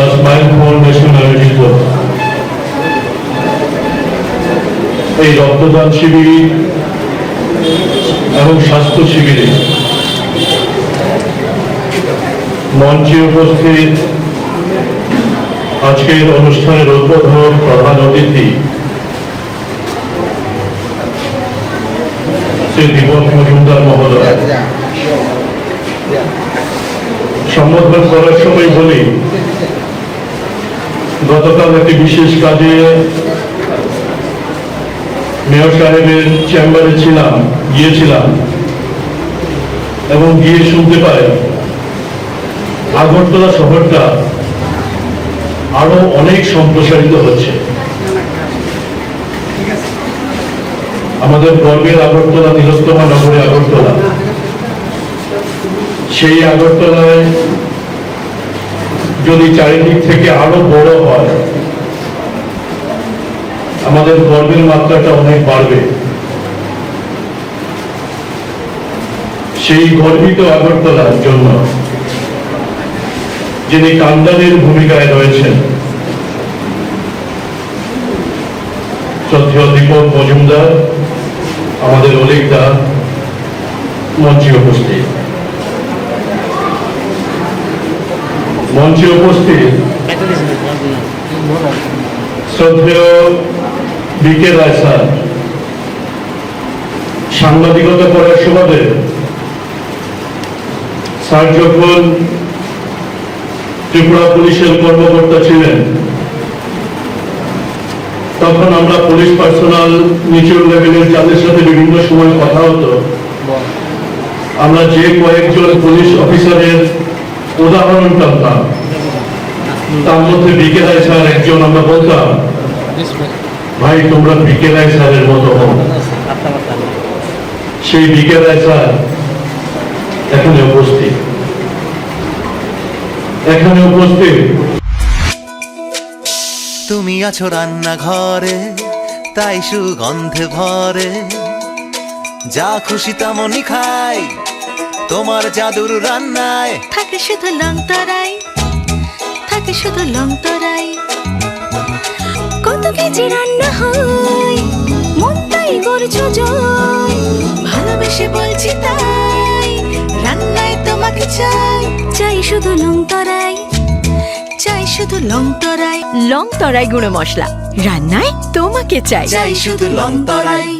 Thus, my foundation already put. এই রক্তদান শিবিরে এবং স্বাস্থ্য শিবিরে মঞ্চে উপস্থিত আজকের অনুষ্ঠানের উদ্বোধক প্রধান অতিথি শ্রী দীপক মজুমদার মহোদয় সম্বোধন করার সময় বলি গতকাল একটি বিশেষ কাজে মেয়র সাহেবের চেম্বারে ছিলাম, গিয়েছিলাম এবং গিয়ে শুনতে পাই আগরতলা শহরটা আরও অনেক সম্প্রসারিত হচ্ছে। আমাদের গর্বের আগরতলা তিলোত্তমা নগরে আগরতলা। সেই আগরতলায় যদি চারিদিক থেকে আরও বড় হয়, আমাদের গর্বের মাত্রাটা অনেক বাড়বে। সেই গর্বিত আগরতলার জন্য যিনি কান্দানের ভূমিকায় রয়েছেন, শ্রদ্ধেয় দীপক মজুমদার, আমাদের অলিকদা মঞ্চে উপস্থিত। মঞ্চে উপস্থিত। শ্রদ্ধেয় বিকে রায় স্যার, সাংবাদিকতা করার সুবাদে স্যার যখন ত্রিপুরা পুলিশের কর্মকর্তা ছিলেন, তখন আমরা পুলিশ পার্সোনাল নিচের লেভেলের যাদের সাথে বিভিন্ন সময় কথা হতো, আমরা যে কয়েকজন পুলিশ অফিসারের উদাহরণ টানতাম তার মধ্যে বিকে রায় স্যার একজন আমরা বলতাম ভাই তোমরা বিকে রায় স্যারের মতো হও। সেই বিকে রায় স্যার এখানে উপস্থিত। এখানে উপস্থিত। তুমি আছো রান্নাঘরে তাই সুগন্ধে ভরে। যা খুশি তেমনই খাই তোমার জাদুর রান্নায়। থাকে শুধু লং তরাই থাকে শুধু লং তরাই। কত কেজি রান্না হয় মন তাই করছ জয়। ভালোবেসে বলছি তাই রান্নায় তোমাকে চাই। চাই শুধু লং তরাই চাই শুধু লং তরাই। লং তরাই গুঁড়ো মশলা রান্নায় তোমাকে চাই। চাই শুধু লং তরাই।